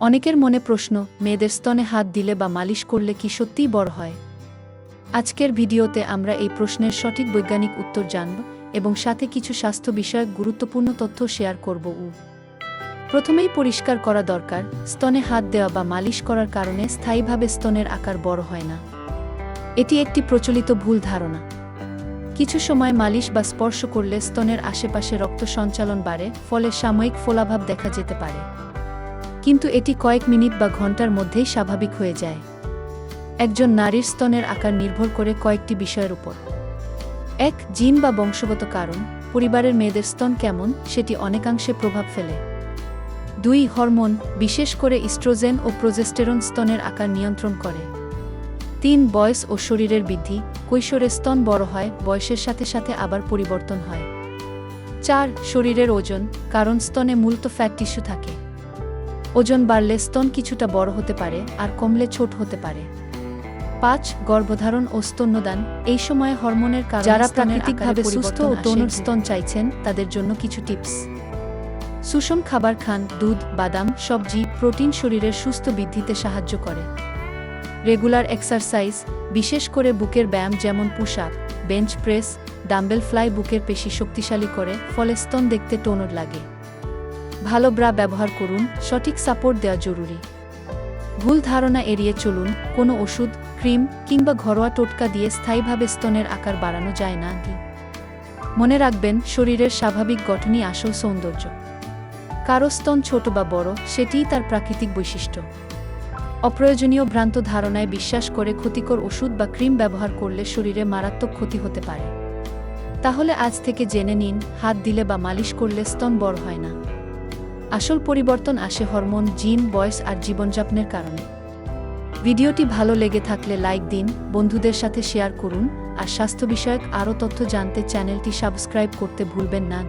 অনেকের মনে প্রশ্ন, মেয়েদের স্তনে হাত দিলে বা মালিশ করলে কি সত্যিই বড় হয়? আজকের ভিডিওতে আমরা এই প্রশ্নের সঠিক বৈজ্ঞানিক উত্তর জানব এবং সাথে কিছু স্বাস্থ্য বিষয়ক গুরুত্বপূর্ণ তথ্য শেয়ার করব উ। প্রথমেই পরিষ্কার করা দরকার, স্তনে হাত দেওয়া বা মালিশ করার কারণে স্থায়ীভাবে স্তনের আকার বড় হয় না। এটি একটি প্রচলিত ভুল ধারণা। কিছু সময় মালিশ বা স্পর্শ করলে স্তনের আশেপাশে রক্ত সঞ্চালন বাড়ে, ফলে সাময়িক ফোলাভাব দেখা যেতে পারে। কিন্তু এটি কয়েক মিনিট বা ঘণ্টার মধ্যেই স্বাভাবিক হয়ে যায়। একজন নারীর স্তনের আকার নির্ভর করে কয়েকটি বিষয়ের উপর। এক, জিন বা বংশগত কারণ, পরিবারের মেয়েদের স্তন কেমন, সেটি অনেকাংশে প্রভাব ফেলে। দুই, হরমোন, বিশেষ করে ইস্ট্রোজেন ও প্রোজেস্টেরন স্তনের আকার নিয়ন্ত্রণ করে। তিন বয়স ও শরীরের বৃদ্ধি কৈশোরে স্তন বড় হয় বয়সের সাথে সাথে আবার পরিবর্তন হয়। চার শরীরের ওজন কারণ স্তনে মূলত ফ্যাট টিস্যু থাকে। ওজন বাড়লে স্তন কিছুটা বড় হতে পারে আর কমলে ছোট হতে পারে। পাঁচ গর্ভধারণ ও স্তন্যদান এই সময়ে হরমোনের কারণে যারা প্রাকৃতিকভাবে সুস্থ ও তনুর স্তন চাইছেন তাদের জন্য কিছু টিপস। সুষম খাবার খান দুধ বাদাম সবজি প্রোটিন শরীরের সুস্থ বৃদ্ধিতে সাহায্য করে। রেগুলার এক্সারসাইজ, বিশেষ করে বুকের ব্যায়াম যেমন pushup bench press, dumbbell fly বুকের পেশি শক্তিশালী করে, ফলে স্তন দেখতে টোনর লাগে। ভালো ব্রা ব্যবহার করুন, সঠিক সাপোর্ট দেওয়া জরুরি। ভুল ধারণা এড়িয়ে চলুন, কোনো ওষুধ, ক্রিম কিংবা ঘরোয়া টোটকা দিয়ে স্থায়ীভাবে স্তনের আকার বাড়ানো যায় না কি মনে রাখবেন, শরীরের স্বাভাবিক গঠনই আসল সৌন্দর্য। কারও স্তন ছোট বা বড়, সেটিই তার প্রাকৃতিক বৈশিষ্ট্য। অপ্রয়োজনীয় ভ্রান্ত ধারণায় বিশ্বাস করে ক্ষতিকর ওষুধ বা ক্রিম ব্যবহার করলে শরীরে মারাত্মক ক্ষতি হতে পারে। তাহলে আজ থেকে জেনে নিন, হাত দিলে বা মালিশ করলে স্তন বড় হয় না। আসল পরিবর্তন আসে হরমোন, জিন, বয়স আর জীবনযাপনের কারণে। ভিডিওটি ভালো লেগে থাকলে লাইক দিন, বন্ধুদের সাথে শেয়ার করুন, আর স্বাস্থ্য বিষয়ক আরও তথ্য জানতে চ্যানেলটি সাবস্ক্রাইব করতে ভুলবেন না